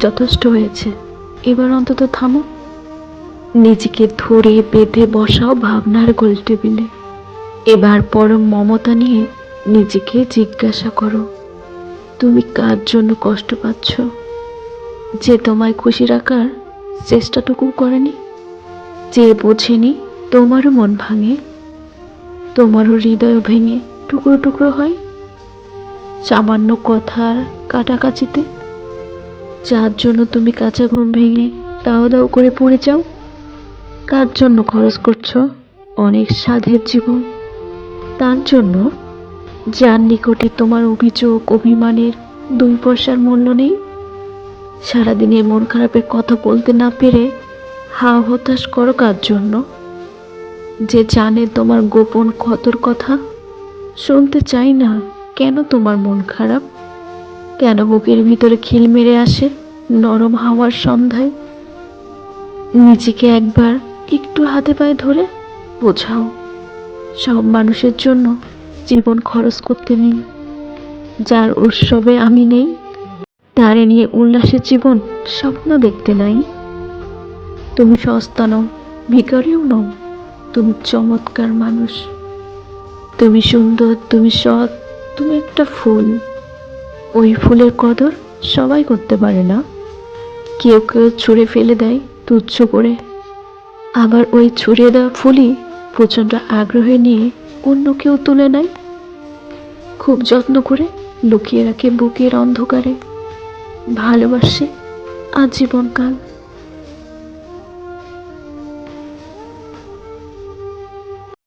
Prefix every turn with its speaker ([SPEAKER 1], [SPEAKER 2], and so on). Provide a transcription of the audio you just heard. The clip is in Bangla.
[SPEAKER 1] যথেষ্ট হয়েছে। এবার অন্তত থামো। নিজেকে ধরে বেঁধে বসাও ভাবনার গোল টেবিলে। এবার পরম মমতা নিয়ে নিজেকে জিজ্ঞাসা করো, তুমি কার জন্য কষ্ট পাচ্ছ? যে তোমায় খুশি রাখার চেষ্টাটুকু করেনি? যে বোঝেনি তোমারও মন ভাঙে? তোমারও হৃদয় ভেঙে টুকরো টুকরো হয়? সামান্য কথার কাটাকাচিতে যার জন্য তুমি কাঁচা ঘুম ভেঙে দাও দাও করে পড়ে যাও। কার জন্য খরচ করছ? অনেক স্বাদের জীবন। তার জন্য যার নিকটে তোমার অভিযোগ, অভিমানের দুই পয়সার মূল্য নেই। সারাদিনে মন খারাপের কথা বলতে না পেরে হা হতাশ করো কার জন্য? যে জানে তোমার গোপন ক্ষতর কথা, শুনতে চাই না কেন তোমার মন খারাপ? কেন বুকের ভিতরে খিল মেরে আসে নরম হাওয়ার সন্ধ্যায়? নিজেকে একবার একটু হাতে পায়ে ধরে বোঝাও, সব মানুষের জন্য জীবন খরচ করতে নেই। যার উৎসবে আমি নেই, তারে নিয়ে উল্লাসের জীবন স্বপ্ন দেখতে নাই। তুমি সস্তা নও ভিকারিও নও, তুমি চমৎকার মানুষ। তুমি সুন্দর, তুমি সৎ, তুমি একটা ফুল। ওই ফুলের কদর সবাই করতে পারে না। কেউ কেউ ছুঁড়ে ফেলে দেয় তুচ্ছ করে। আবার ওই ছুঁড়ে দেওয়া ফুলই প্রচণ্ড আগ্রহে নিয়ে অন্য কেউ তুলে নেয়। খুব যত্ন করে লুকিয়ে রাখে বুকের অন্ধকারে। ভালোবাসে আজীবনকাল।